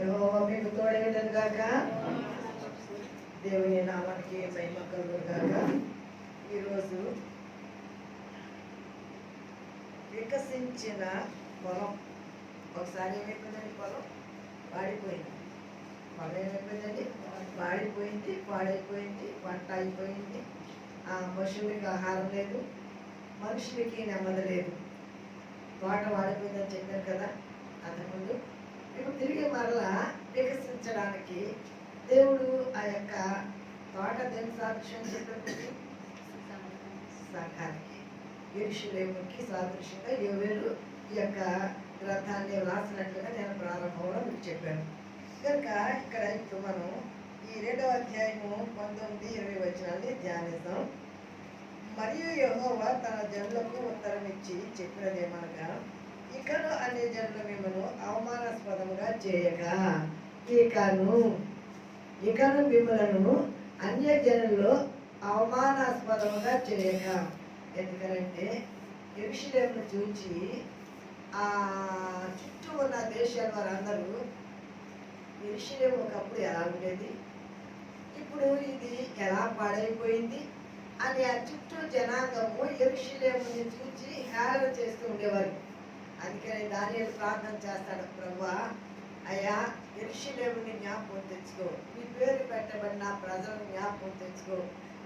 యహోవా మీకు తోడేయడం గాక. దేవుని నామానికి మహిమకలు గాక. ఈరోజు వికసించిన పొలం ఒకసారి ఏమైపోయిందండి పొలం? వాడిపోయింది పొలం ఏమైపోయిందండి వాడిపోయింది పాడైపోయింది పంట అయిపోయింది. ఆ పశువులకి ఆహారం లేదు మనుషులకి నెమ్మది లేదు. తోట వాడిపోయిందని చెప్పాను కదా అంతకుముందు. ఇప్పుడు తిరిగి మరలా వికసించడానికి దేవుడు ఆ యొక్క తోట దేని సాదృశ్యం చెప్పినప్పుడు సంఘానికి ఎరుషులేముకి సాదృశ్యంగా ఎవరు ఈ యొక్క గ్రంథాన్ని వ్రాసినట్లుగా నేను ప్రారంభంలో మీకు చెప్పాను. కనుక ఇక్కడ ఇప్పుడు మనం ఈ రెండవ అధ్యాయము పంతొమ్మిది ఇరవై వచనాన్ని ధ్యానిస్తాం మరియు యెహోవా తన జనులకు ఉత్తరం ఇచ్చి చెప్పినదేమనగా ఇకను అన్ని జనులు మిమ్మల్ని అవమానాస్పదముగా చేయక. ఇకను ఇకను మిమ్మలను అన్య జనుల్లో అవమానాస్పదముగా చేయక. ఎందుకంటే ఎరుషులేమును చూచి ఆ చుట్టూ ఉన్న దేశాల వారందరూ ఎరుషులేము ఒకప్పుడు ఎలా ఉండేది? ఇప్పుడు ఇది ఎలా పాడైపోయింది? అని ఆ చుట్టూ జనాంగము ఎరుషులేముని చూచి హేళన చేస్తూ ఉండేవారు. అందుకని దాని ప్రార్థన చేస్తాడు ప్రభా అయ్యా ఎరుషులేముని జ్ఞాపకం తెచ్చుకో. నీ పేరు పెట్టబడిన ప్రజలను జ్ఞాపకం తెచ్చుకో.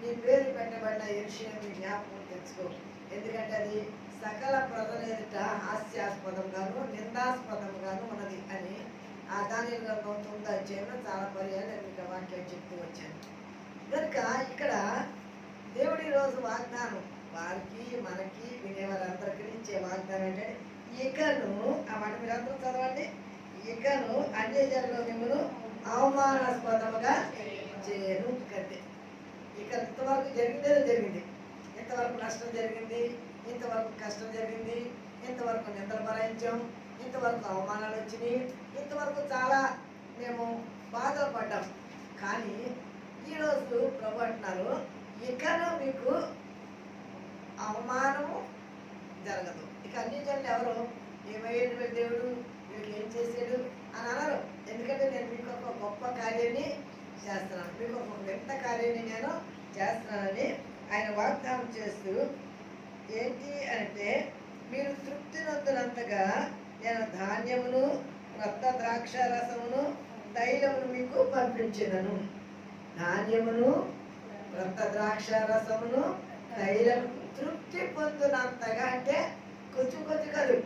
నీ పేరు పెట్టబడిన ఎరుషులేముని జ్ఞాపకం తెచ్చుకో. ఎందుకంటే అది సకల ప్రజల ఎదుట హాస్యాస్పదంగాను నిందాస్పదంగాను ఉన్నది అని ఆ దాని గ్రంథం తొమ్మిది అధ్యాయంలో చాలా పర్యాలు నేను మీకు చెప్తూ వచ్చాను. కనుక ఇక్కడ దేవుడి రోజు వాగ్దానం వారికి మనకి వినేవారందరికీ ఇచ్చే వాగ్దానం అంటే ఇకను ఆ మాట మీరు అందరూ చదవండి. ఇకను అన్య జనులు మిమ్మల్ని అవమానాస్పదముగా చేయను కంటే ఇక ఇంతవరకు జరిగిందే జరిగింది. ఇంతవరకు నష్టం జరిగింది. ఇంతవరకు కష్టం జరిగింది. ఇంతవరకు నిద్ర భరించాం ఇంతవరకు అవమానాలు వచ్చినాయి. ఇంతవరకు చాలా మేము బాధలు పడ్డాం. కానీ ఈరోజు ప్రభు అంటున్నారు ఇకను మీకు అవమానము జరగదు. ఇక అన్ని జనులు ఎవరు? ఏమయ్యాడు దేవుడు? వీళ్ళకి ఏం చేశాడు అని అనరు. ఎందుకంటే నేను మీకు ఒక గొప్ప కార్యాన్ని చేస్తున్నాను. మీకు ఒక వింత కార్యాన్ని నేను చేస్తున్నానని ఆయన వాగ్దానం చేస్తూ ఏంటి అంటే మీరు తృప్తి నొందినంతగా నేను ధాన్యమును రక్త ద్రాక్ష రసమును తైలమును మీకు పంపించినను. ధాన్యమును రక్త ద్రాక్ష రసమును తైలం తృప్తి పొందినంతగా అంటే కొంచెం కొంచెం కాదు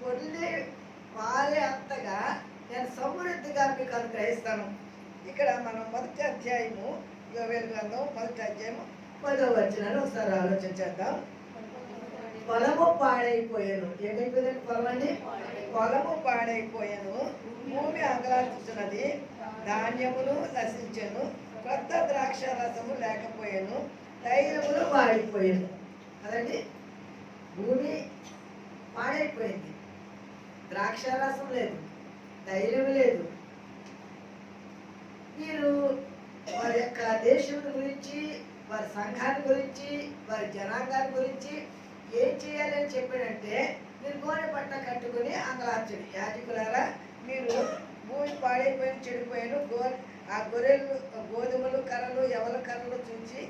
పొల్లి పారే అంతగా నేను సమృద్ధిగా మీకు అనుగ్రహిస్తాను ఇక్కడ మనం మొదటి అధ్యాయము యోవేలు గ్రంథం మొదటి అధ్యాయము పదో వచ్చినాను ఒకసారి ఆలోచన చేద్దాం. పొలము పాడైపోయాను. ఏమైపోయిందండి పొలం అండి? పొలము పాడైపోయాను. భూమి అంగలార్చుతున్నది ధాన్యములు నశించాను. కొత్త ద్రాక్ష రసము లేకపోయాను. తైలములు వాడిపోయాను అదండి? భూమి పాడైపోయింది. ద్రాక్ష రసం లేదు తైలం లేదు. మీరు వారి యొక్క దేశం గురించి వారి సంఘాన్ని గురించి వారి జనాంగాన్ని గురించి ఏం చేయాలని చెప్పాడంటే మీరు గోనె పట్ట కట్టుకుని అంగలార్చడు యాజకులారా మీరు భూమి పాడైపోయిన చెడిపోయాను గో ఆ గొర్రెలు గోధుమలు కర్రలు ఎవరి కర్రలు చూసి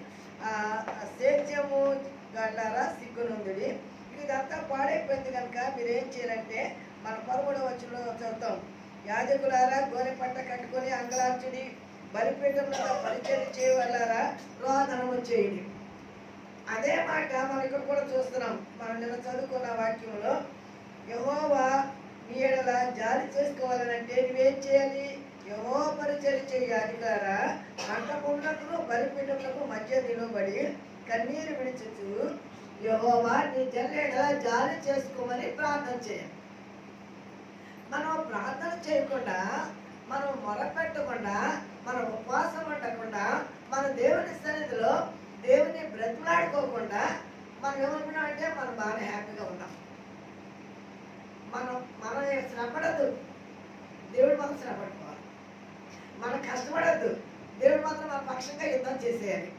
సేద్యము గడ్డారా సిగ్గునుంది ఇదంతా పాడైపోయింది కనుక మీరు ఏం చేయాలంటే మన పదమూడవ వచ్చిన చదువుతాం. యాజకులారా గోనె పట్ట కట్టుకొని అంగలార్చుడి బలిపీఠంలో పరిచయం చేయవల్లారా రోధనము చేయండి. అదే మాట మనం ఇక్కడ కూడా చూస్తున్నాం. మనం నిన్న చదువుకున్న వాక్యంలో యహోవా నీ ఎడల జాలి చేసుకోవాలనంటే నువ్వేం చేయాలి? యహో పరిచయం చేయాలి కదా మంటపులకు బలిపీఠములకు మధ్య నిలబడి కన్నీరు విడిచుచు యహోవా నీ జల్లెడ జాలి చేసుకోమని ప్రార్థన చేయాలి మనం ప్రార్థన చేయకుండా మనం మొరపెట్టకుండా మనం ఉపవాసం ఉండకుండా మన దేవుని సన్నిధిలో దేవుని బ్రతిలాడుకోకుండా మనం ఏమనుకున్నామంటే మనం బాగా హ్యాపీగా ఉన్నాం. మనం మనం శ్రమపడద్దు దేవుడు మనం శ్రమపడుకోవాలి మనం కష్టపడద్దు. దేవుడు మాత్రం మన పక్షంగా యుద్ధం చేసేయాలి.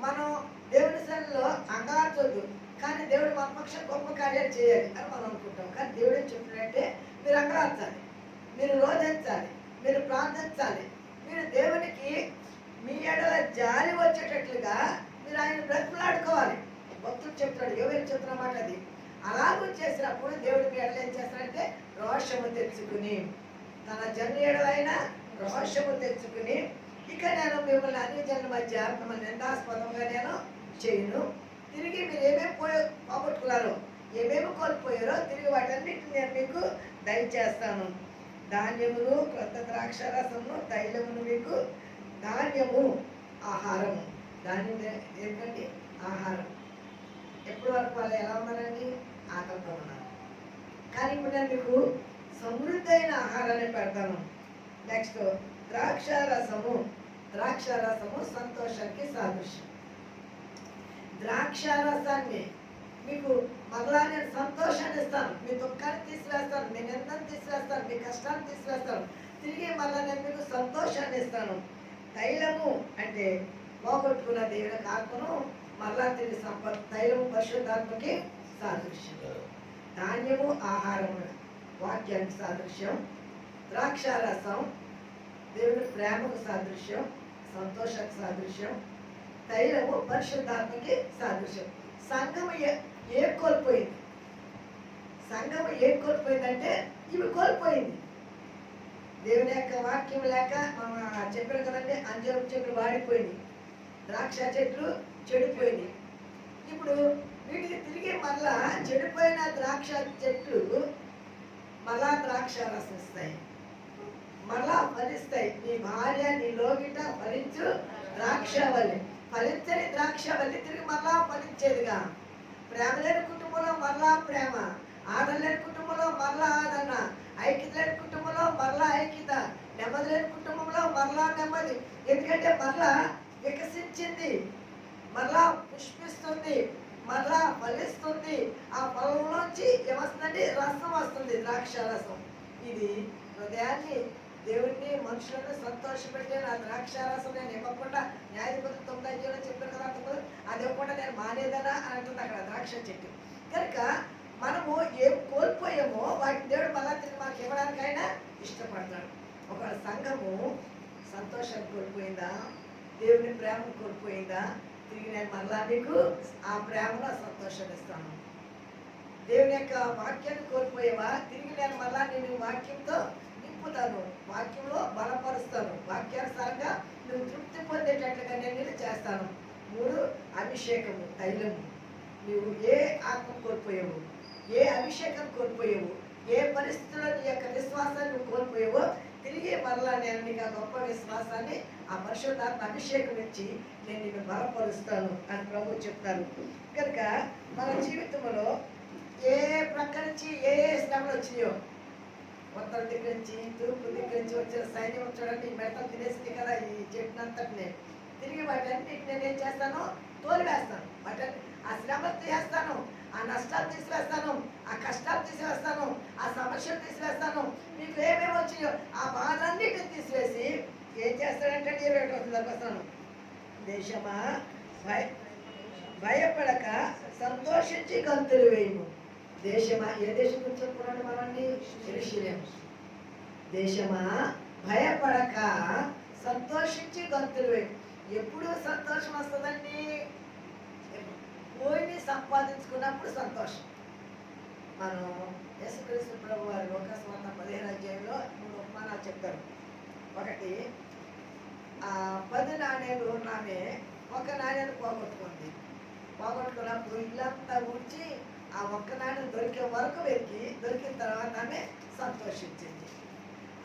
మనం దేవుని సన్నిధిలో అంగార్చొద్దు కానీ దేవుడు మన పక్షం గొప్ప కార్యాలు చేయాలి అని మనం అనుకుంటాం. కానీ దేవుడు ఏం చెప్తున్నాడంటే మీరు అంగలార్చాలి మీరు రోధించాలి మీరు ప్రార్థించాలి మీరు దేవునికి మీ ఎడల జాలి వచ్చేటట్లుగా మీరు ఆయన బ్రతిమలాడుకోవాలి. భక్తుడు చెప్తాడు ఎవరు చెప్తున్న మాట అది. అలాగూ చేసినప్పుడు దేవుడు మీ ఏం చేస్తారంటే రోషము తెచ్చుకుని తన జన్మ ఎడలైన రోషము తెచ్చుకుని ఇక నేను మిమ్మల్ని అన్ని జన్ల మధ్య మిమ్మల్ని నిందాస్పదంగా నేను చేయను. తిరిగి మీరు ఏమేమి పోయి పోగొట్టుకున్నారో ఏమేమి కోల్పోయారో తిరిగి వాటన్నిటిని నేను మీకు దయచేస్తాను. ధాన్యమును క్రొత్త ద్రాక్ష రసము తైలమును మీకు ధాన్యము ఆహారము. ధాన్యం ఏంటండి ఆహారం. ఎప్పటి వరకు వాళ్ళు ఎలా ఉన్నారండి ఆకలితో ఉన్నారు కానీ ఇప్పుడు నేను మీకు సమృద్ధి అయిన ఆహారాన్ని పెడతాను. నెక్స్ట్ ద్రాక్ష రసము ద్రాక్ష రసము సంతోషానికి సాదృశ్యం. ద్రాక్ష రసాన్ని మీకు మరలా నేను సంతోషాన్ని ఇస్తాను. మీ దుఃఖాన్ని తీసివేస్తాను. మీ నిందను తీసివేస్తాను. మీ కష్టాన్ని తీసివేస్తాను. తిరిగి మళ్ళా నేను మీకు సంతోషాన్ని ఇస్తాను. తైలము అంటే పోగొట్టుకున్న దేవుని ఆత్మను మళ్ళా తిరిగి సంప తైలము పరిశుద్ధాత్మకి సాదృశ్యం. ధాన్యము ఆహారము వాక్యానికి సాదృశ్యం. ద్రాక్ష రసం దేవుని ప్రేమకు సాదృశ్యం. సంతోషకు సాదృశ్యం. తైలము పరిశుద్ధాత్మకి సాదృశ్యం. సంఘము ఏ ఏ కోల్పోయింది? సంఘము ఏ కోల్పోయిందంటే ఇవి కోల్పోయింది. దేవుని యొక్క వాక్యం లేక మనం చెప్పారు కదండి అంజరం చెట్లు వాడిపోయింది. ద్రాక్ష చెట్లు చెడిపోయింది. ఇప్పుడు వీటికి తిరిగి మళ్ళా చెడిపోయిన ద్రాక్ష చెట్లు మళ్ళా ద్రాక్ష రసం ఇస్తాయి. మళ్ళా ఫలిస్తాయి. నీ భార్య నీ లోగిట ఫలించు ద్రాక్ష వల్లి ఫలించని ద్రాక్ష వెళ్ళి తిరిగి మరలా ఫలించేదిగా. ప్రేమ లేని కుటుంబంలో మరలా ప్రేమ ఆదరణ లేని కుటుంబంలో మరలా ఆదరణ ఐక్యత లేని కుటుంబంలో మరలా ఐక్యత నెమ్మది లేని కుటుంబంలో మరలా నెమ్మది ఎందుకంటే మరలా వికసించింది మళ్ళా పుష్పిస్తుంది మరలా ఫలిస్తుంది. ఆ ఫలంలోంచి ఏమొస్తుందండి రసం వస్తుంది ద్రాక్ష రసం. ఇది హృదయాన్ని దేవుణ్ణి మనుషులను సంతోషపెట్టే నా ద్రాక్షారసం నేను ఇవ్వకుండా న్యాయాధిపతి తొమ్మిది అయ్యేలో చెప్పాను కదా అంతకు అది ఇవ్వకుండా నేను మానేదనా అని అంటుంది అక్కడ ద్రాక్ష చెట్టు. కనుక మనము ఏం కోల్పోయామో వాటిని దేవుడు మళ్ళా తిరిగి మాకు ఇవ్వడానికైనా ఇష్టపడతాడు. ఒక సంఘము సంతోషాన్ని కోల్పోయిందా? దేవుని ప్రేమను కోల్పోయిందా? తిరిగి నేను మళ్ళా నీకు ఆ ప్రేమలో సంతోషాన్ని ఇస్తాను. దేవుని యొక్క వాక్యాన్ని కోల్పోయేవా? తిరిగి నేను మళ్ళా నేను వాక్యంతో నింపుతాను వాక్యంలో బలపరుస్తాను వాక్యానుసారంగా నువ్వు తృప్తి పొందేటట్లుగా నేను చేస్తాను. మూడు అభిషేకము తైలము. నువ్వు ఏ ఆత్మ కోల్పోయావు? ఏ అభిషేకం కోల్పోయావు? ఏ పరిస్థితుల్లో నీ యొక్క విశ్వాసాన్ని నువ్వు కోల్పోయావో తిరిగి మరలా నేను నీకు ఆ గొప్ప విశ్వాసాన్ని ఆ పరిశుద్ధాత్మ అభిషేకం ఇచ్చి నేను నిన్ను బలపరుస్తాను అని ప్రభు చెప్తాను కనుక మన జీవితంలో ఏ ప్రక్క నుంచి ఏ ఏ శ్రమలు వచ్చినాయో ఉత్తర దిక్కు నుంచి తూర్పు దిక్కు నుంచి వచ్చిన సైన్యం చూడండి ఈ తినేసింది కదా ఈ చెట్టునంతటిని. తిరిగి వాటన్నిటిని నేను ఏం చేస్తాను? తోలివేస్తాను. వాటన్ని ఆ శ్రమ తీసేస్తాను ఆ నష్టాలు తీసివేస్తాను ఆ కష్టాలు తీసివేస్తాను ఆ సమస్యలు తీసివేస్తాను. మీకు ఏమేమి వచ్చినాయో ఆ బాధలన్నిటిని తీసివేసి ఏం చేస్తాడంటే నేను ఒకటి వస్తుందానికి వస్తాను. దేశమా? భయ భయపడక సంతోషించి గంతులు వేయము. దేశమా ఏ దేశం గురించి చెప్పుకున్నాడు మనల్ని? ఎరుషలేం. దేశమా భయపడక సంతోషించి గంతులు ఎప్పుడు సంతోషం వస్తుందండి? పోయిని సంపాదించుకున్నప్పుడు సంతోషం. మనం యేసుక్రీస్తు ప్రభు వారి లోకస్వార్థ పదిహేను అధ్యాయంలో మూడు ఉపమానాలు చెప్తారు. ఒకటి ఆ పది నాణ్యాలు ఉన్నామే ఒక నాణ్యాన్ని పోగొట్టుకుంది. పోగొట్టుకున్నప్పుడు ఇల్లంతా ఊడ్చి ఆ ఒక్క దొరికే వరకు వెతికి దొరికిన తర్వాతనే సంతోషించింది.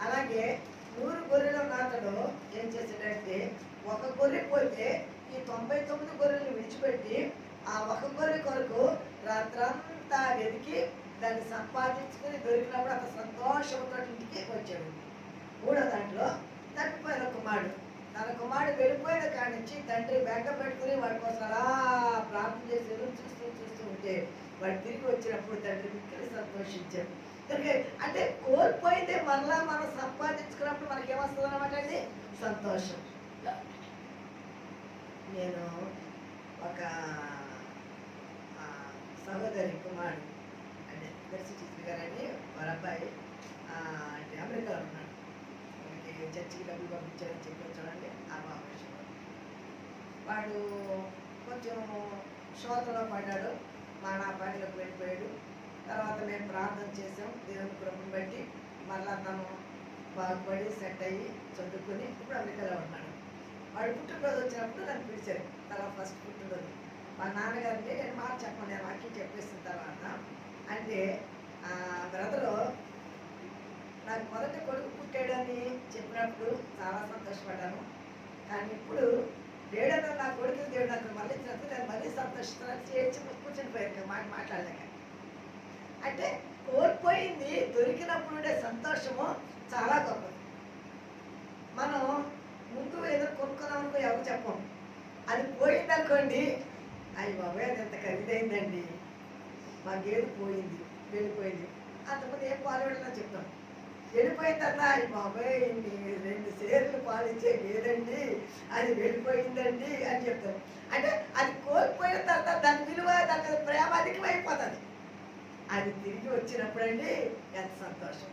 అలాగే నూరు గొర్రెల నాతడు ఏం చేశాడంటే ఒక గొర్రె పోతే ఈ తొంభై తొమ్మిది గొర్రెలు విడిచిపెట్టి ఆ ఒక గొర్రె కొరకు రాత్రంతా వెతికి దాన్ని సంపాదించుకుని దొరికినప్పుడు అంత సంతోషంతో ఇంటికి వచ్చాడు. మూడో దాంట్లో తప్పిపోయిన కుమారుడు. తన కుమారుడు వెళ్ళిపోయిన కాడి నుంచి తండ్రి బెంగ పెట్టుకుని వాడి కోసం అలా ప్రార్థన చేసి ఎదురు చూస్తూ చూస్తూ ఉంటే వాడు తిరిగి వచ్చినప్పుడు తండ్రి మిక్కిలి సంతోషించాడు. అంటే కోల్పోయితే మరలా మనం సంపాదించుకున్నప్పుడు మనకి ఏమొస్తుంది అనమాట అండి? సంతోషం. నేను ఒక సహోదరి కుమారుడు అంటే దర్శి గారని వారి అబ్బాయి అంటే అమెరికాలో ఉన్నాడు. మనకి చర్చికి డబ్బులు పంపించారని చెప్పి చూడండి ఆ బాబు వాడు కొంచెం శోతలో పడ్డాడు. మా వెళ్ళిపోయాడు. తర్వాత మేము ప్రార్థన చేసాం దేవుని కృపను బట్టి మళ్ళా తను బాగుపడి సెట్ అయ్యి చదువుకుని ఇప్పుడు అమెరికాలో ఉన్నాడు. వాడు పుట్టినరోజు వచ్చినప్పుడు నన్ను పిలిచారు. తర్వాత ఫస్ట్ పుట్టినరోజు. మా నాన్నగారికి నేను మాట చెప్పండి నేను వాక్యం చెప్పేసిన తర్వాత అంటే ఆ బ్రదరు నాకు మొదటి కొడుకు పుట్టాడని చెప్పినప్పుడు చాలా సంతోషపడ్డాను. కానీ ఇప్పుడు లేడన్న నా కొడుకు దేవుడు నాకు మళ్ళీ చదువుతాను నేను మళ్ళీ సంతోషిస్తున్నాను చేర్చి కూర్చొని పోయాను మాట మాట్లాడలేక. అంటే కోల్పోయింది దొరికినప్పుడు ఉండే సంతోషము చాలా గొప్పది. మనం ముందు ఏదో కొనుక్కున్నామనుకో ఎవరు చెప్పం. అది పోయిందనుకోండి అయ్యి బాబాయ్ అది ఎంత ఖరీదైందండి. మా గేదె పోయింది వెళ్ళిపోయింది. అంతకుముందు ఏం పాలు వెళ్ళినా చెప్తాం. వెళ్ళిపోయిందన్నా తర్వాత బాబాయ్ రెండు సేర్లు పాలించే లేదండి అది వెళ్ళిపోయిందండి అని చెప్తారు. అంటే అది కోల్పోయిన తర్వాత దాని విలువ దాని మీద ప్రేమ అధికమైపోతుంది. అది తిరిగి వచ్చినప్పుడండి ఎంత సంతోషం.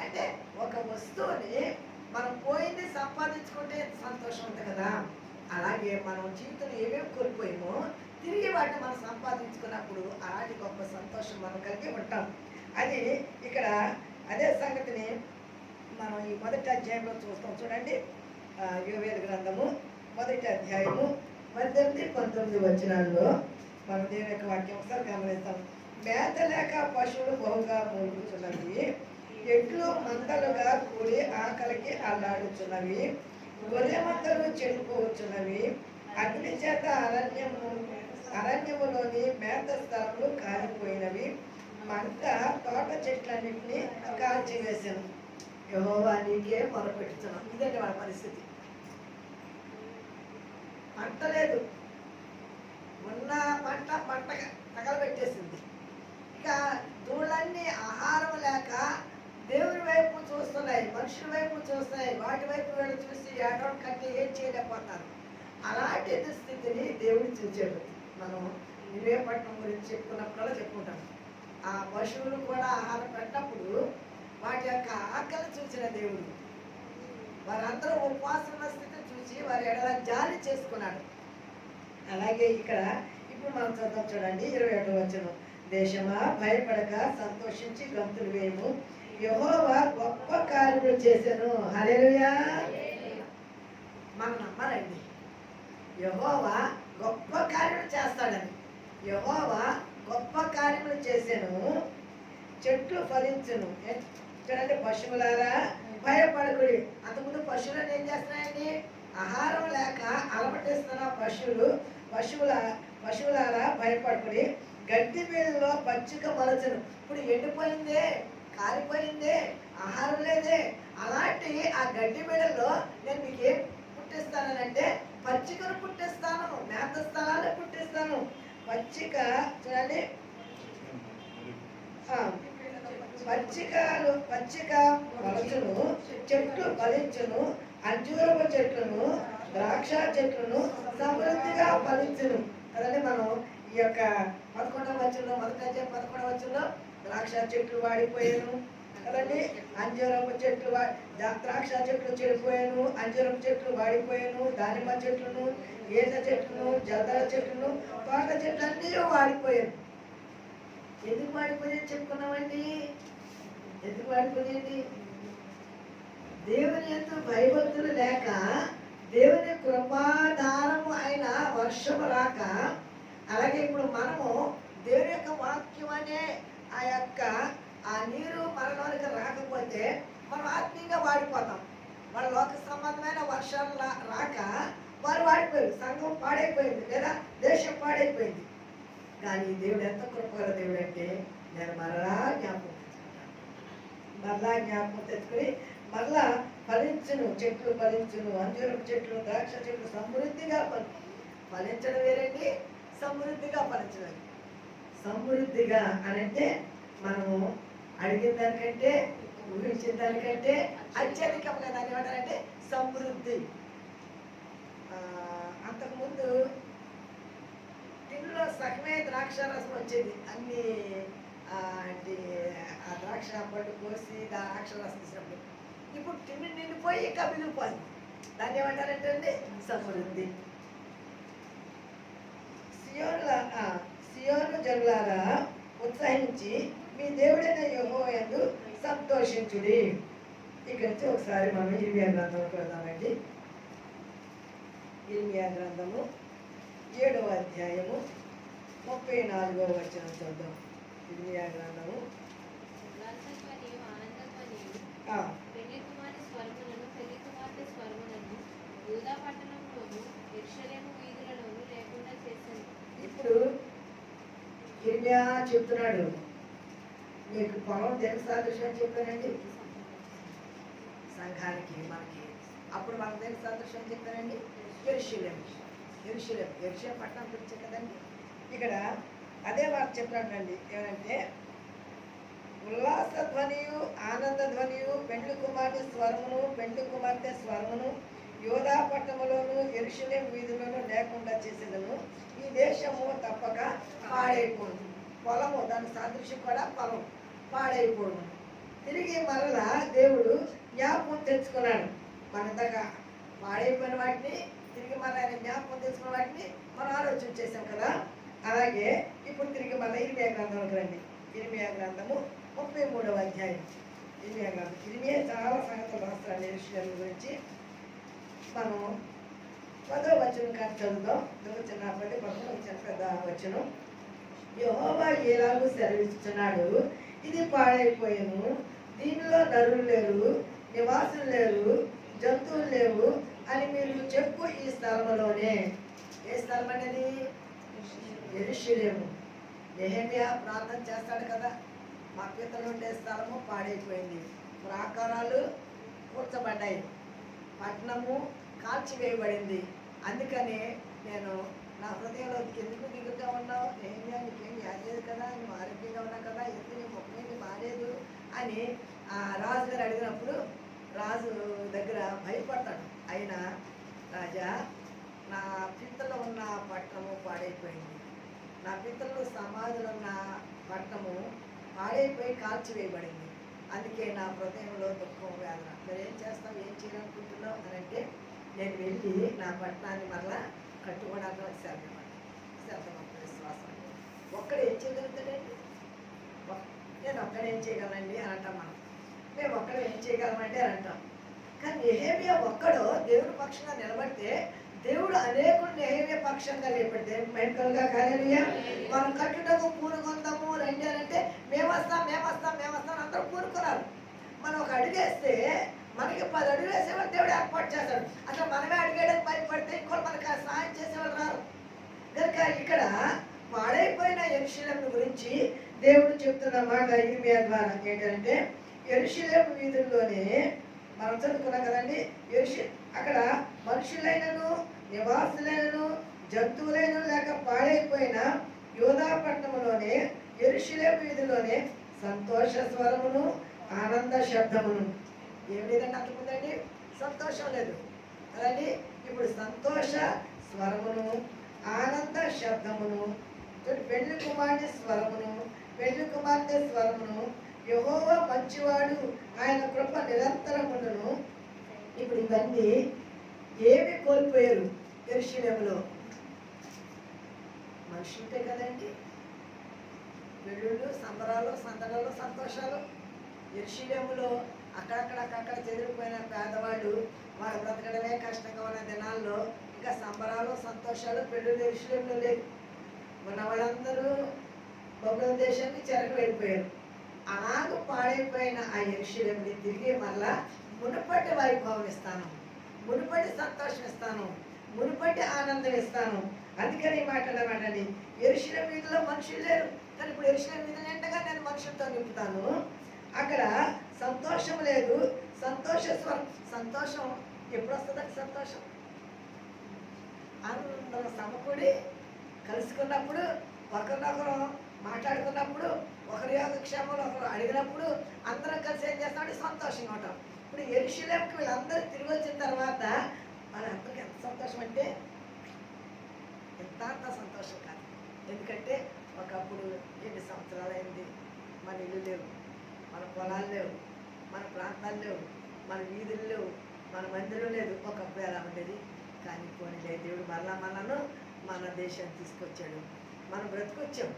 అంటే ఒక వస్తువుని మనం పోయింది సంపాదించుకుంటే ఎంత సంతోషం ఉంది కదా. అలాగే మనం జీవితంలో ఏమేమి కోల్పోయామో తిరిగి వాటిని మనం సంపాదించుకున్నప్పుడు అలాంటి గొప్ప సంతోషం మనం కలిగి ఉంటాం. అది ఇక్కడ అదే సంగతిని మనం ఈ మొదటి అధ్యాయంలో చూస్తాం. చూడండి. ఆ, గ్రంథము మొదటి అధ్యాయము పద్దెనిమిది పంతొమ్మిది వచ్చినాల్లో మనం దేవుని యొక్క వాక్యం ఒకసారి గమనిస్తాం. మేత లేక పశువులు బహుగా మూలుగుతున్నవి ఎట్లు మందలుగా కూడి ఆకలికి అల్లాడుచున్నవి గొర్రె మందలు చెడిపోవచ్చున్నవి అగ్ని చేత అరణ్యము అరణ్యములోని మేత స్థలములు కాలిపోయినవి మంట తోట చెట్లన్నింటినీ కాల్చివేశాను యహోవా నీకే మొరపెట్టుతున్నాం ఇదండి వాళ్ళ పరిస్థితి. పంట లేదు. ఉన్న పంట పంట తగలబెట్టేసింది. ఇక దూళ్ళన్నీ ఆహారం లేక దేవుని వైపు చూస్తున్నాయి మనుషుల వైపు చూస్తున్నాయి వాటి వైపు వీళ్ళు చూసి ఏడవ కంటే ఏం చేయలేకపోతున్నారు. అలాంటి స్థితిని దేవుడు చూచాడు. మనం నివేపట్నం గురించి చెప్పుకున్నప్పుడల్లా చెప్పుకుంటాం. ఆ పశువులు కూడా ఆహారం పెట్టినప్పుడు వాటి యొక్క ఆకలి చూసిన దేవుడు. వారందరూ ఉపవాసం స్థితి చూసి వారి ఎడల జాలి చేసుకున్నాడు. అలాగే ఇక్కడ ఇప్పుడు మనం చదువు చూడండి ఇరవై ఒకటి వచ్చిన దేశమా భయపడక సంతోషించి గంతులు వేయము. యహోవా గొప్ప కార్యములు చేశాను. హల్లెలూయా. మనం నమ్మరండి. యహోవా గొప్ప కార్యం చేస్తాడని. యహోవా గొప్ప కార్యములు చేశాను చెట్లు ఫలించును. చూడండి పశువులారా భయపడకుడి. అంతకుముందు పశువులను ఏం చేస్తున్నాయండి? ఆహారం లేక అలమటిస్తున్న పశువులు. పశువుల పశువులారా భయపడకుడి. గడ్డి మీదలో పచ్చిక మలచను ఇప్పుడు ఎండిపోయిందే కాలిపోయిందే ఆహారం లేదే. అలాంటి ఆ గడ్డి మీదలో నేను మీకు ఏం పుట్టిస్తానంటే పచ్చికను పుట్టిస్తాను మేత స్థలాన్ని పుట్టిస్తాను. పచ్చిక చూడండి. పచ్చికలు పచ్చిక పలచును చెట్లు ఫలించును అంజూరపు చెట్లను ద్రాక్ష చెట్లను సమృద్ధిగా ఫలించును కదండి మనం ఈ యొక్క పదకొండవ వచ్చంలో మొదటి పదకొండవ వచ్చంలో ద్రాక్ష చెట్లు వాడిపోయాను. కదండి? అంజూరపు చెట్లు ద్రాక్ష చెట్లు చెడిపోయాను అంజూరపు చెట్లు వాడిపోయాను దానిమ్మ చెట్లను ఈత చెట్లను జలదల చెట్లను తోట చెట్లు అన్నీ వాడిపోయాను. ఎందుకు వాడిపోయాయి చెప్పుకున్నామండి? ఎందుకు వాడిపోయాయండి దేవుని ఎంత భయభక్తులు లేక దేవుని కృపాధారము అయిన వర్షము రాక అలాగే ఇప్పుడు మనము దేవుని యొక్క వాక్యం అనే ఆ యొక్క ఆ నీరు మనలోనికి రాకపోతే మనం ఆత్మీయంగా వాడిపోతాం. మన లోక సంబంధమైన వర్షాలు రాక వారు వాడిపోయారు. సంఘం పాడైపోయింది లేదా దేశం పాడైపోయింది. కానీ దేవుడు ఎంత కృపగల దేవుడు అంటే నేను మరలా జ్ఞాపకం తెచ్చుకుంటాను. మరలా జ్ఞాపకం తెచ్చుకుని మరలా ఫలించును చెట్లు ఫలించును అంజూరపు చెట్లు ద్రాక్ష చెట్లు సమృద్ధిగా ఫలించడం వేరండి సమృద్ధిగా ఫలించడం. సమృద్ధిగా అని అంటే మనము అడిగిన దానికంటే ఊహించిన దానికంటే అత్యధికంగా దాన్ని ఏమంటారంటే సమృద్ధి. ఆ, అంతకుముందు టిన్నులో సగమే ద్రాక్ష రసం వచ్చేది. అన్ని అంటే ఆ ద్రాక్ష పండు కోసి ద్రాక్ష రసం తీసినప్పుడు. ఇప్పుడు తిండి నిండిపోయి ఇంకా మిగిలిపోయింది. దాన్ని ఏమంటారంటే అండి సమృద్ధి. సియోర్ల ఆ, సియోను ఉత్సాహించి ఉత్సహించి మీ దేవుడైన యహో ఎందు సంతోషించుడి. ఇక్కడ నుంచి ఒకసారి మనం ఇరిమియా గ్రంథంలోకి వెళ్దామండి. ఇరిమియా గ్రంథము ఏడవ అధ్యాయము ముప్పై నాలుగవ వచనం చూద్దాం. ఇరిమియా గ్రంథము. లేకుండా చేశాను ఇప్పుడు ఇరిమియా చెప్తున్నాడు. మీకు పొలం దేనికి సాదృశ్యం చెప్పానండి సంఘానికి మనకి. అప్పుడు మనకు దేనికి సాదృశ్యం చెప్పానండి ఎరుశలేం ఎరుశలేం ఎరుశలేం పట్టణం గురించి కదండి? ఇక్కడ అదే మాట చెప్పాడండి ఏమంటే ఉల్లాస ధ్వనియు ఆనంద ధ్వనియు పెండ్లి కుమార్తె స్వరమును పెండ్లి కుమార్తె స్వరమును యోధా పట్టణములోను ఎరుషలేం వీధులను లేకుండా చేసేదను. ఈ దేశము తప్పక పాడైపోను పొలము దాని సాదృశ్యం కూడా పొలం పాడైపోను తిరిగి మరలా దేవుడు జ్ఞాపకం తెచ్చుకున్నాడు. మన పాడైపోయిన వాటిని తిరిగి మళ్ళీ ఆయన జ్ఞాపకం తెచ్చుకున్న వాటిని మనం ఆలోచన చేసాం కదా. అలాగే ఇప్పుడు తిరిగి మళ్ళీ ఇరిమియా గ్రంథంలోకి రండి. ఇరిమియా గ్రంథము ముప్పై మూడవ అధ్యాయం. ఇరిమియా గ్రంథం. ఇరిమియా చాలా సంగతులు రాస్తాడు విషయాల గురించి మనం పదో వచనం కాదు చదువుదాం. ఇందులో చిన్నప్పటి పదకొండు వచ్చిన పెద్ద వచనం. యహోవా ఎలాగూ సెలవిస్తున్నాడు? ఇది పాడైపోయాను. దీనిలో నరులు లేరు నివాసులు లేరు జంతువులు లేవు అని మీరు చెప్పు ఈ స్థలంలోనే ఏ స్థలం అనేది? ఎరుషులేము. నెహమ్యా ప్రార్థన చేస్తాడు కదా. మా పితలు ఉండే స్థలము పాడైపోయింది. ప్రాకారాలు కూర్చబడ్డాయి. పట్టణము కాల్చివేయబడింది. అందుకనే నేను నా హృదయంలో ఎందుకు దిగుతూ ఉన్నావు? నెహమ్యా నీకేం యాలేదు కదా? నువ్వు ఆరోగ్యంగా ఉన్నావు కదా? ఎందుకు నీ ఏంటి మారేదు అని ఆ రాజుగారు అడిగినప్పుడు రాజు దగ్గర భయపడతాడు. అయినా రాజా నా పిత్తలో ఉన్న పట్టణము పాడైపోయింది. నా పిత్తలు సమాధులు ఉన్న పట్టణము పాడైపోయి కాల్చివేయబడింది అందుకే నా హృదయంలో దుఃఖం వేదన. మరి ఏం చేస్తావు? ఏం చేయాలనుకుంటున్నావు? అని అంటే నేను వెళ్ళి నా పట్టణాన్ని మరలా కట్టుకోవడానికి శ్రద్ధ విశ్వాసం. ఒక్కడే ఏం చేయగలుగుతాడండి? నేను ఒక్కడే ఏం చేయగలనండి అని అంటాం మనం. మేము ఒక్కడే ఏం చేయగలమండి అని అంటాం. కానీ నెహేమియా ఒక్కడు దేవుడి పక్షంగా నిలబడితే దేవుడు అనేకులు నెహేమియా పక్షంగా లేపడితే మెంటల్గా కాలేనియా మనం కట్టుటకు పూనుకొందాము రండి అని అంటే మేము వస్తాం మేము వస్తాం మేము వస్తాం అని అందరూ పూనుకున్నారు మనం ఒక అడుగు వేస్తే వేసేవాళ్ళు దేవుడు ఏర్పాటు చేస్తాడు. అసలు మనమే అడిగేయడానికి భయపడితే ఇంకోటి మనకి సహాయం చేసేవాళ్ళు రారు. కనుక ఇక్కడ పాడైపోయిన ఎరుశలేం గురించి దేవుడు చెప్తున్న మాట ఇర్మియా ద్వారా ఏంటంటే ఎరుశలేం వీధుల్లోనే మనం చదువుకున్నాం కదండి ఎరుషి అక్కడ మనుషులైనను నివాసులైనను జంతువులైన లేక పాడైపోయిన యోధాపట్నములోనే ఎరుశలేం వీధిలోనే సంతోష స్వరమును ఆనంద శబ్దమును ఏం లేదంటే అంతకుముందండి సంతోషం లేదు. కదండి ఇప్పుడు సంతోష స్వరమును ఆనంద శబ్దమును పెళ్ళి కుమార్తె స్వరమును పెళ్ళి కుమార్తె స్వరమును యహోవ మంచివాడు ఆయన కృప నిరంతరమును ఇప్పుడు ఇవన్నీ ఏమి కోల్పోయారు ఎరుశలేములో మనుషులే కదండి. పెళ్ళిళ్ళు సంబరాలు సందడాలు సంతోషాలు ఎరుశలేములో అక్కడక్కడ అక్కడక్కడ చెదిరిపోయిన పేదవాళ్ళు వాళ్ళు బ్రతకడమే కష్టంగా ఉన్న దినాల్లో ఇంకా సంబరాలు సంతోషాలు పెళ్ళిళ్ళు విషయంలో లేవు. ఉన్న వాళ్ళందరూ బొబ్బల దేశానికి చెరకు వెళ్ళిపోయారు. అలాగ పాడైపోయిన ఆ యక్షులని తిరిగి మళ్ళా మునుపటి వైభవం ఇస్తాను. మునుపటి సంతోషం ఇస్తాను. మునుపటి ఆనందం ఇస్తాను. అందుకని మాట్లాడమాటండి ఎరుషుల వీధిలో మనుషులు లేరు. కానీ ఇప్పుడు ఎరుషుల వీధి నిండగా నేను మనుషులతో నింపుతాను. అక్కడ సంతోషం లేదు. సంతోష స్వరం సంతోషం ఎప్పుడు వస్తుందండి సంతోషం? అందరం సమకూడి కలుసుకున్నప్పుడు ఒకరినొకరు మాట్లాడుకున్నప్పుడు ఒకరి యొక్క క్షేమంలో ఒకరు అడిగినప్పుడు అందరం కలిసి ఏం చేస్తామంటే సంతోషంగా ఉంటాం. ఇప్పుడు ఎరుశలేంకి వీళ్ళందరూ తిరిగి వచ్చిన తర్వాత వాళ్ళందరికీ ఎంత సంతోషం అంటే ఎంత అంత సంతోషం కాదు. ఎందుకంటే ఒకప్పుడు ఎన్ని సంవత్సరాలు అయింది మన ఇల్లు లేవు మన పొలాలు లేవు మన ప్రాంతాలు లేవు మన వీధుల్లో మన మందిరం లేదు. ఒకప్పుడు ఎలా ఉండేది. కానీ పోనీలే దేవుడు మరలా మనను మన దేశాన్ని తీసుకొచ్చాడు. మనం బ్రతికొచ్చాం.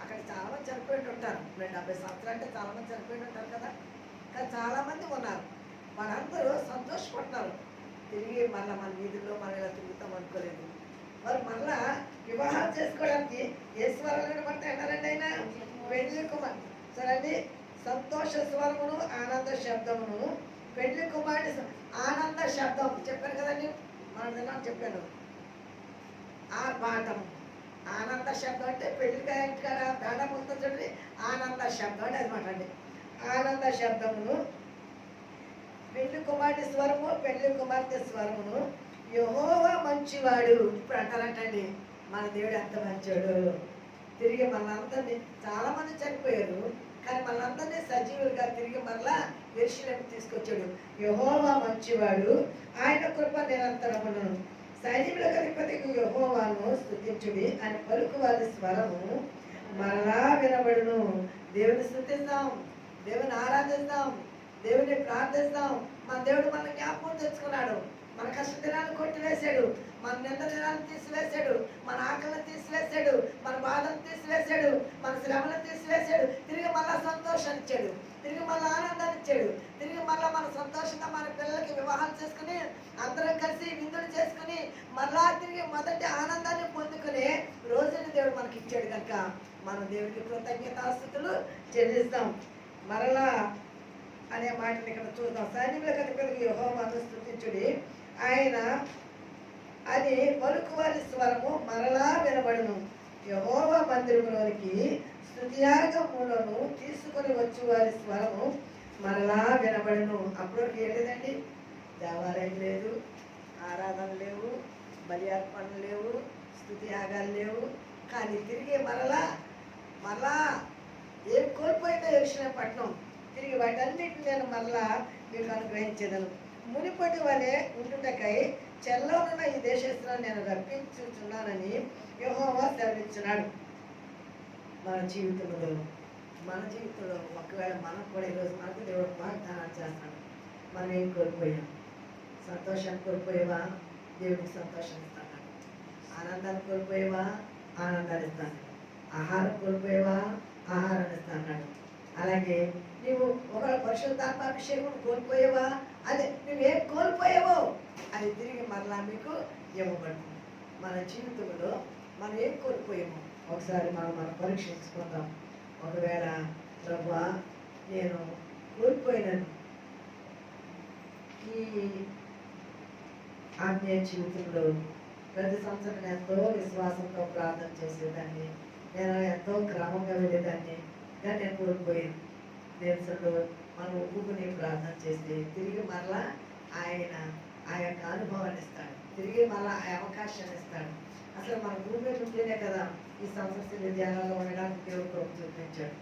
అక్కడ చాలా మంది చనిపోయి ఉంటారు. రెండు డెబ్బై సంవత్సరాలు అంటే చాలా మంది చనిపోయి ఉంటారు కదా. కానీ చాలా మంది ఉన్నారు. వాళ్ళందరూ సంతోషపడతారు తిరిగి మళ్ళీ మన వీధుల్లో మనం ఇలా తిరుగుతాం అనుకోలేదు. మరి మళ్ళా వివాహాలు చేసుకోవడానికి ఏ స్వరాలు వినపడతాయి అన్నారండి ఆయన? పెళ్ళి కుమార్ సరే సంతోష స్వరమును ఆనంద శబ్దమును పెళ్ళి కుమారుడి ఆనంద శబ్దం. చెప్పాను కదండి మన చెప్పాను. ఆ పాఠం ఆనంద శబ్దం అంటే పెళ్ళి కాడ బేడం ఉంటుంది చూడండి ఆనంద శబ్దం అంటే అనమాట అండి. ఆనంద శబ్దమును పెళ్ళి కుమారుడి స్వరము పెళ్ళి కుమార్తె స్వరమును యహోవా మంచివాడు. ఇప్పుడు అంటారంటండి మన దేవుడు ఎంత మంచివాడు తిరిగి మనందరినీ చాలా మంది చనిపోయారు. కానీ మనందరినీ సజీవులుగా తిరిగి మరలా ఎరుశలేము తీసుకొచ్చాడు. యహోవా మంచివాడు. ఆయన కృప నిరంతరమును. సైన్యముల అధిపతి యహోవాను స్థుతించుడి అని పలుకు వారి స్వరము మరలా వినబడును. దేవుని స్థుతిస్తాం దేవుని ఆరాధిస్తాం. దేవుని ప్రార్థిస్తాం. మన దేవుడు మన జ్ఞాపకం తెచ్చుకున్నాడు. మన కష్ట దినాన్ని కొట్టివేశాడు. మన నింద తీసివేశాడు? మన ఆకలిని తీసివేశాడు మన బాధను తీసివేశాడు మన శ్రమను తీసివేశాడు తిరిగి మళ్ళా సంతోషాన్ని ఇచ్చాడు తిరిగి మళ్ళీ ఆనందాన్ని ఇచ్చాడు తిరిగి మళ్ళీ మన సంతోషంగా మన పిల్లలకి వివాహం చేసుకుని అందరం కలిసి విందులు చేసుకుని మళ్ళా తిరిగి మొదటి ఆనందాన్ని పొందుకునే రోజుని దేవుడు మనకి ఇచ్చాడు కనుక మనం దేవుడికి కృతజ్ఞతాస్థుతులు చెల్లిస్తాం. మరలా అనే మాటని ఇక్కడ చూద్దాం. సైన్యములకు అధిపతి యెహోవాను స్తుతించుడి ఆయన అది పలుకువారి స్వరము మరలా వినబడును. యహోవ మందిరములోనికి స్తుతియాగములను తీసుకొని వచ్చి వారి స్వరము మరలా వినబడును. అప్పుడు ఏంటిదండి దేవాలయం లేదు ఆరాధన లేవు బలి అర్పణలు లేవు స్థుతి యాగాలు లేవు. కానీ తిరిగి మరలా మరలా ఏం కోల్పోయిందో యక్షణపట్నం తిరిగి వాటన్నిటిని నేను మరలా మీకు అనుగ్రహించేదను. మునిపటి వలె ఉండుటకై చెల్లనున్న ఈ దేశస్తులను నేను రప్పించుచున్నానని యెహోవా సెలవిస్తున్నాడు మన జీవితంలో మన జీవితంలో ఒకవేళ మనం కూడా ఈరోజు మనకు దేవుడు వాగ్దానాలు చేస్తాడు. మనం ఏం కోల్పోయాం? సంతోషాన్ని కోల్పోయేవా? దేవుడికి సంతోషం ఇస్తాడు? ఆనందాన్ని కోల్పోయేవా? ఆనందాన్ని ఇస్తాను ఆహారం కోల్పోయేవా? ఆహారాన్ని ఇస్తాడు? అలాగే నీవు ఒక పరిశుద్ధాత్మాభిషేకం కోల్పోయావా? అదే నువ్వేం కోల్పోయావో? అది తిరిగి మరలా మీకు ఇవ్వబడుతుంది. మన జీవితంలో మనం ఏం కోల్పోయామో? ఒకసారి మనం మనం పరీక్షించుకుందాం ఒకవేళ ప్రభా నేను కోల్పోయినాను. ఈ ఆత్మీయ జీవితంలో ప్రతి సంవత్సరం ఎంతో విశ్వాసంతో ప్రార్థన చేసేదాన్ని. నేను ఎంతో క్రమంగా వెళ్ళేదాన్ని. కానీ నేను కోల్పోయాను. దేశంలో మనం ఒప్పుకుని ప్రార్థన చేస్తే తిరిగి మరలా ఆయన ఆ యొక్క అనుభవాన్ని ఇస్తాడు. తిరిగి మరలా ఆ అవకాశాన్ని ఇస్తాడు. అసలు మన భూమి మీద ఉంటేనే కదా ఈ సంవత్సరం ధ్యానంలో ఉండడానికి దేవుడు ప్రభు చూపించాడు.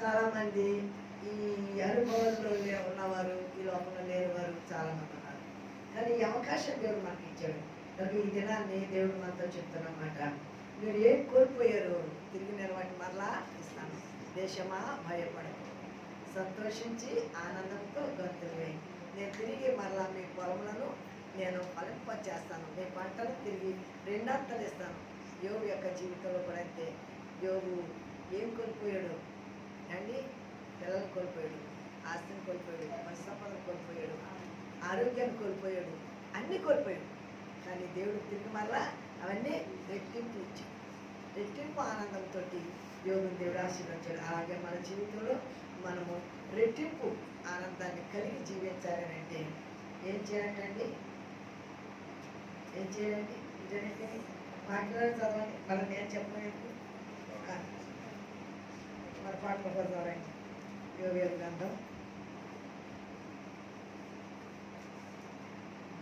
చాలామంది ఈ అనుభవంలో ఉన్నవారు ఈ లోపల లేని వారు చాలా మంది ఉన్నారు. కానీ ఈ అవకాశం దేవుడు మనకి ఇచ్చాడు. మరి ఈ దినాన్ని దేవుడు మనతో చెప్తున్నమాట. మీరు ఏం కోల్పోయారు తిరిగి నేను వాటిని మరలా ఇస్తాను. దేశమా భయపడదు సంతోషించి ఆనందంతో గంతులే. నేను తిరిగి మరలా మీ పొలములను నేను ఫలింపచేస్తాను మీ పంటను తిరిగి రెండంతలు ఇస్తాను యోగు యొక్క జీవితంలో కూడా అంతే. యోగు ఏం కోల్పోయాడు? అండి పిల్లలు కోల్పోయాడు ఆస్తిని కోల్పోయాడు మంచి సంపదను కోల్పోయాడు ఆరోగ్యాన్ని కోల్పోయాడు అన్నీ కోల్పోయాడు. కానీ దేవుడు తిరిగి మరలా అవన్నీ రెట్టింపు ఇచ్చాడు. రెట్టింపు ఆనందంతో యోగం దేవుడు ఆశీర్వదించాడు. అలాగే మన జీవితంలో మనము రెట్టింపు ఆనందాన్ని కలిగి జీవించాలని అంటే ఏం చేయాలండి ఏం చేయాలండి? ఇదేంటి మాట్లాడి చదవండి. మనం నేను చెప్పలేదు మన పాటలు చదవాలండి యోగేలు గ్రంథం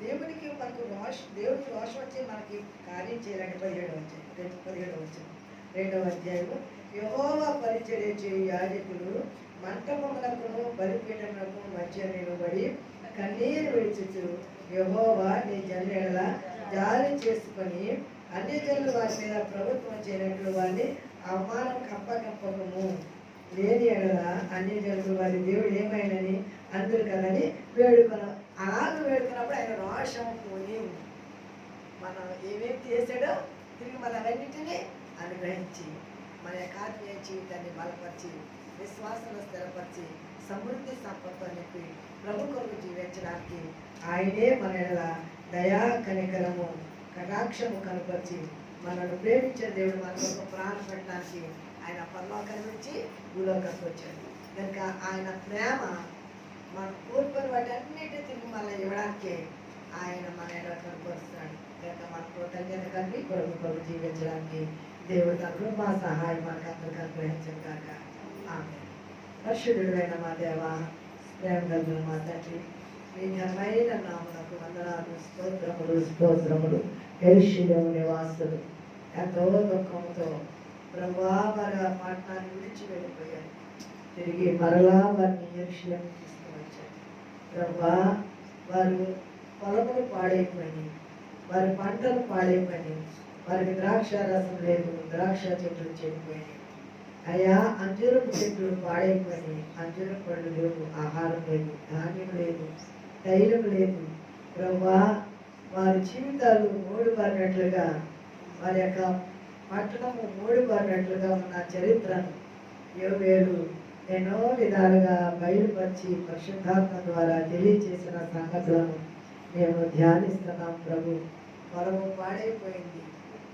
దేవునికి మనకు రోష్ దేవుడికి రోషం వచ్చి మనకి కార్యం చేయాలంటే పదిహేడు వచ్చాయి రెండు పదిహేడు వచ్చింది రెండవ అధ్యాయము యహోవా పరిచర్య చేయు యాజకులు మంటపములకును బలిపీఠములకు మధ్య నిలబడి కన్నీరు విడిచుచు. యహోవా నీ జనుల జారీ చేసుకొని అన్ని జనులు వారి మీద ప్రభుత్వం చేయనట్లు వారిని అవమానం కప్పకప్పకము లేని ఎడల అన్ని జనులు వారి దేవుడు ఏమైనని అందరు కదని వేడుకొన అలాగ వేడుకున్నప్పుడు ఆయన రోషం పోయి మనం ఏమేమి చేశాడో తిరిగి మన అనుగ్రహించి మన యొక్క ఆత్మీయ జీవితాన్ని బలపరిచి విశ్వాసంలో స్థిరపరిచి సమృద్ధి సంపద నింపి ప్రభు కొరకు జీవించడానికి ఆయనే మన దయా కనికరము కటాక్షము కనపరిచి మనల్ని ప్రేమించే దేవుడు మన కొరకు ప్రాణం పెట్టడానికి ఆయన పరలోకం నుంచి భూలోకానికి వచ్చాడు. కనుక ఆయన ప్రేమ మన కోరుకుని వాటి అన్నిటి తిరిగి మళ్ళీ ఇవ్వడానికి ఆయన మన ఎడల కనపరుస్తున్నాడు కనుక మన కృతజ్ఞత కలిగి కొరకు కొరకు జీవించడానికి దేవుడు తన మా సహాయం మనకు అందరికీ అనుగ్రహించను కాక ఆమె పరిశుద్ధుడైన మా దేవ ప్రేమ కలిగిన మా తండ్రి మీ ఘనమైన నామునకు వందనాలు స్తోత్రములు స్తోత్రములు. ఎరుషులేము నివాసులు. ఎంతో దుఃఖంతో ప్రభా వారి ఆ పట్టణాన్ని విడిచి వెళ్ళిపోయారు. తిరిగి మరలా వారిని ఎరుషులేము తీసుకువచ్చారు. ప్రభా వారు పొలములు పాడైపోయి వారి పంటలు పాడైపోయి వారికి ద్రాక్ష రసం లేదు. ద్రాక్ష చెట్లు చెడిపోయినాయి. అయ్యా అంజూరపు చెట్లు పాడైపోయి అంజూరపు పళ్ళు లేవు. ఆహారం లేదు. ధాన్యం లేదు. తైలం లేదు. ప్రభా వారి జీవితాలు మూడుబారినట్లుగా వారి యొక్క పట్టణము మూడుబారినట్లుగా ఉన్న చరిత్రను యోగేలు ఎన్నో విధాలుగా బయలుపరిచి పరిశుద్ధాత్మ ద్వారా తెలియచేసిన సంగతులను మేము ధ్యానిస్తున్నాం ప్రభు. పొలము పాడైపోయింది.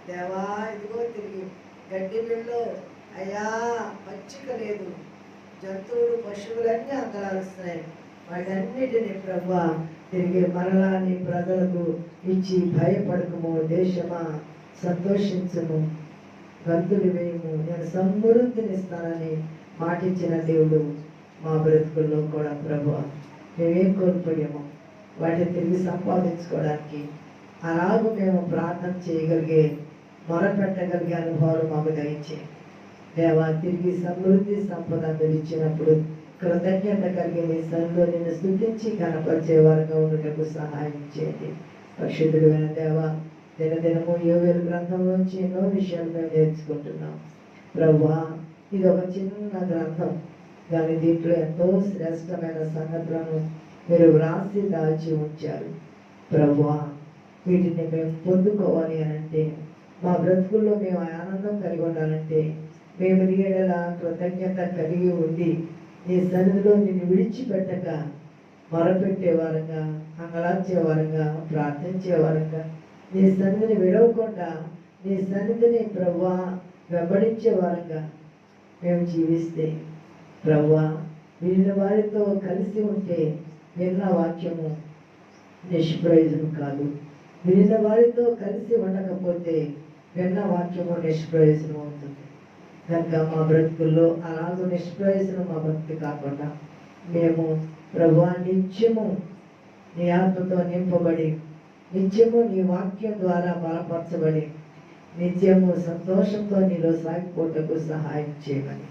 దేవా ఇదిగో తిరిగి. గడ్డి బిల్లో అయ్యా పచ్చిక లేదు. జంతువులు పశువులన్నీ అంతరాలుస్తున్నాయి వాటన్నిటిని ప్రభు తిరిగి మరలా నీ ప్రజలకు ఇచ్చి భయపడకము దేశమా సంతోషించము. గంతులు వేయము. నేను సమృద్ధినిస్తానని మాటిచ్చిన దేవుడు మా బ్రతుకుల్లో కూడా ప్రభు. మేమేం కోల్పోయాము. వాటిని తిరిగి సంపాదించుకోవడానికి అలాగూ మేము ప్రార్థన చేయగలిగే మొరపెట్టగలిగే అనుభవాలు మాకు దయచే దేవా తిరిగి సమృద్ధి సంపద ఇచ్చినప్పుడు కృతజ్ఞత కలిగి నీ సన్నిలో నిన్ను స్థుతించి కనపరిచే వారిగా ఉండటకు సహాయం చేయండి. పరిశుద్ధుడైన దేవ దినదినము యోగల గ్రంథంలోంచి ఎన్నో విషయాలు మేము నేర్చుకుంటున్నాం. ప్రభువా ఇది ఒక చిన్న గ్రంథం. కానీ దీంట్లో ఎంతో శ్రేష్టమైన సంగతులను మీరు వ్రాసి దాచి ఉంచారు ప్రభువా వీటిని మేము పొందుకోవాలి అని అంటే మా బ్రతుకుల్లో మేము ఆనందం కలిగి ఉండాలంటే మేము నీ కృతజ్ఞత కలిగి ఉండి నీ సన్నిధిలో నిన్ను విడిచిపెట్టక మొరపెట్టేవారంగా వారంగా ప్రార్థించేవారంగా వారంగా నీ సన్నిధిని విడవకుండా నీ సన్నిధిని ప్రవ్వా వెంబడించేవారంగా మేము జీవిస్తే ప్రవ్వా వీళ్ళ వారితో కలిసి ఉంటే వాక్యము నిష్ప్రయోజనం కాదు. వివిధ వారితో కలిసి ఉండకపోతే విన్న వాక్యము నిష్ప్రయోజనం అవుతుంది. కనుక మా బ్రతుకుల్లో అలాగ నిష్ప్రయోజనం మా బ్రతుకు కాకుండా మేము ప్రభా నిత్యము నీ ఆత్మతో నింపబడి నిత్యము నీ వాక్యం ద్వారా బలపరచబడి నిత్యము సంతోషంతో నీలో సాగిపోటకు సహాయం చేయమని.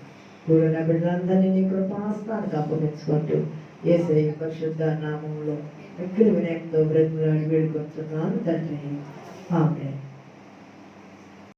కూడిన బిడ్డలందరినీ నీ కృపాస్తానికి అప్పగించుకుంటూ ఏసై పరిశుద్ధ నామంలో వెంకట వినాయకతో బ్రతిమలాడి వేడుకొంటున్నాను తండ్రి. ఆమె